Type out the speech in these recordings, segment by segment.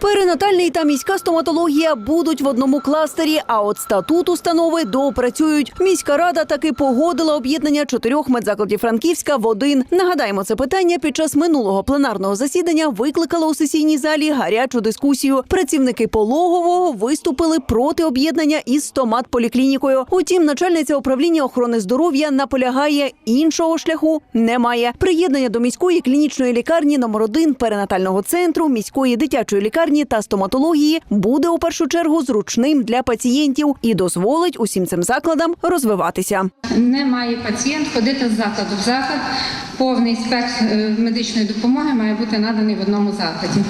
Перинатальний та міська стоматологія будуть в одному кластері. А от статут установи доопрацюють. Міська рада таки погодила об'єднання чотирьох медзакладів Франківська в один. Нагадаємо, це питання під час минулого пленарного засідання викликало у сесійній залі гарячу дискусію. Працівники пологового виступили проти об'єднання із стоматполіклінікою. Утім, начальниця управління охорони здоров'я наполягає іншого шляху немає. Приєднання до міської клінічної лікарні номер 1 перинатального центру, міської дитячої лікарні та стоматології буде у першу чергу зручним для пацієнтів і дозволить усім цим закладам розвиватися. Не має пацієнт ходити з закладу в заклад. Повний спектр е, медичної допомоги має бути наданий в одному закладі.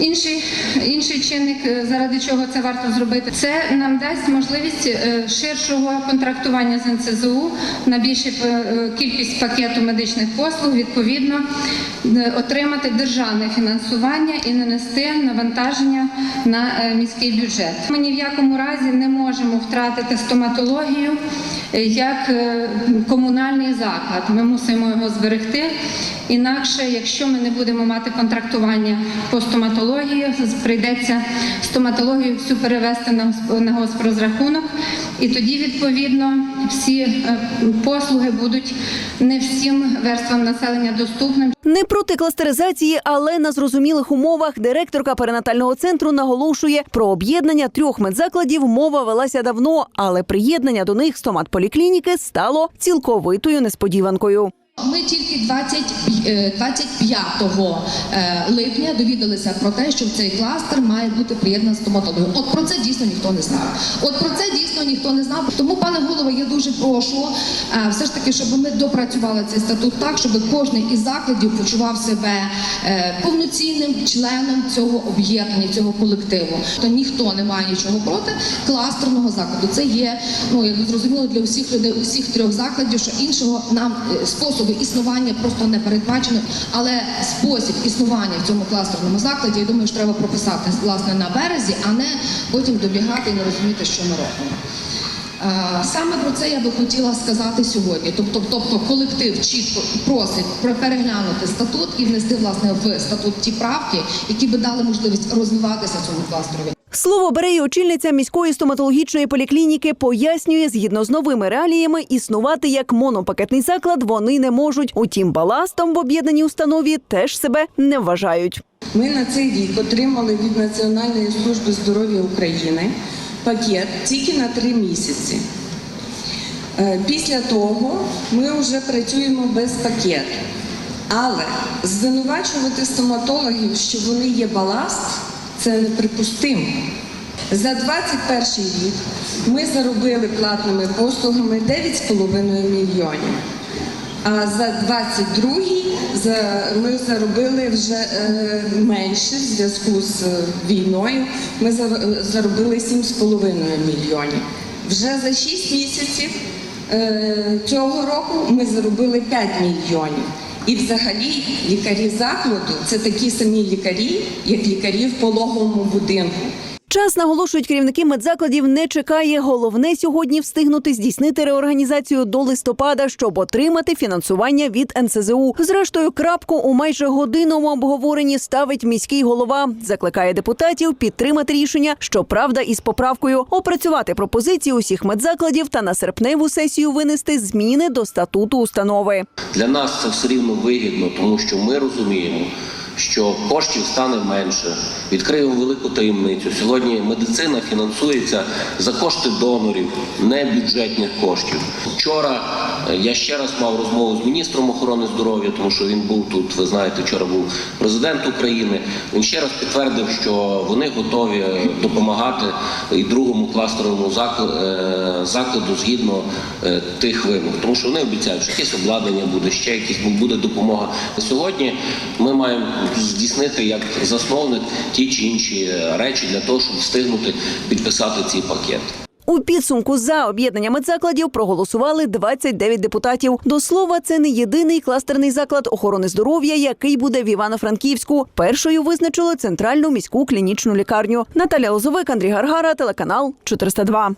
Інший, інший чинник, е, заради чого це варто зробити, це нам дасть можливість е, ширшого контрактування з НСЗУ на більшу е, кількість пакету медичних послуг, відповідно отримати державне фінансування і не нести навантаження на міський бюджет. Ми ні в якому разі не можемо втратити стоматологію як комунальний заклад. Ми мусимо його зберегти. Інакше, якщо ми не будемо мати контрактування по стоматології, прийдеться стоматологію всю перевести на госп- госпрозрахунок, і тоді відповідно всі е, послуги будуть не всім верствам населення доступними. Не проти кластеризації, але на зрозумілих умовах директорка перинатального центру наголошує про об'єднання трьох медзакладів. Мова велася давно, але приєднання до них стоматполіклініки стало цілковитою несподіванкою. Ми тільки 20, е, 25 е, липня довідалися про те, що в цей кластер має бути приєднана стоматологія. От про це дійсно ніхто не знав. От про це дійсно ніхто не знав. Тому, пане голово, я дуже прошу е, все ж таки, щоб ми допрацювали цей статут так, щоб кожен із закладів почував себе е, повноцінним членом цього об'єднання, цього колективу. То ніхто не має нічого проти кластерного закладу. Це є ну як зрозуміло для усіх людей, усіх трьох закладів, що іншого нам е, способу існування просто не передбачено. Але спосіб існування в цьому кластерному закладі, я думаю, що треба прописати власне на березі, а не потім добігати і не розуміти, що ми робимо. Е, Саме про це я би хотіла сказати сьогодні. Тобто, тобто колектив чітко просить переглянути статут і внести власне в статут ті правки, які би дали можливість розвиватися цьому кластеру. Слово бере й очільниця міської стоматологічної поліклініки. Пояснює, згідно з новими реаліями, існувати як монопакетний заклад вони не можуть. Утім, баластом в об'єднаній установі теж себе не вважають. Ми на цей рік отримали від Національної служби здоров'я України пакет тільки на три місяці. Е, Після того ми вже працюємо без пакету. Але звинувачувати стоматологів, що вони є баласт, це неприпустимо. За 21 рік ми заробили платними послугами 9,5 мільйонів. А за 22-й ми заробили вже е, менше в зв'язку з е, війною. Ми заробили 7,5 мільйонів. Вже за 6 місяців е, цього року ми заробили 5 мільйонів. І взагалі лікарі закладу це такі самі лікарі, як лікарі в пологовому будинку. Час наголошують керівники медзакладів. Не чекає. Головне сьогодні встигнути здійснити реорганізацію до листопада, щоб отримати фінансування від НСЗУ. Зрештою, крапку у майже годинному обговоренні ставить міський голова. Закликає депутатів підтримати рішення, щоправда, із поправкою опрацювати пропозиції усіх медзакладів та на серпневу сесію винести зміни до статуту установи. Для нас це все рівно вигідно, тому що ми розуміємо, що коштів стане менше. Відкриємо велику таємницю. Сьогодні медицина фінансується за кошти донорів, не бюджетних коштів. Вчора е, я ще раз мав розмову з міністром охорони здоров'я, тому що він був тут. Ви знаєте, вчора був президент України. Він ще раз підтвердив, що вони готові е, допомагати і другому кластеровому е, закладу згідно тих вимог, тому що вони обіцяють, що якесь обладнання буде, ще якісь буде допомога. Сьогодні ми маємо здійснити як засновник ті чи інші речі для того, щоб встигнути підписати цей пакет. У підсумку за об'єднання медзакладів проголосували 29 депутатів. До слова, це не єдиний кластерний заклад охорони здоров'я, який буде в Івано-Франківську. Першою визначили центральну міську клінічну лікарню. Наталя Лозовик, Андрій Гаргара, телеканал 402.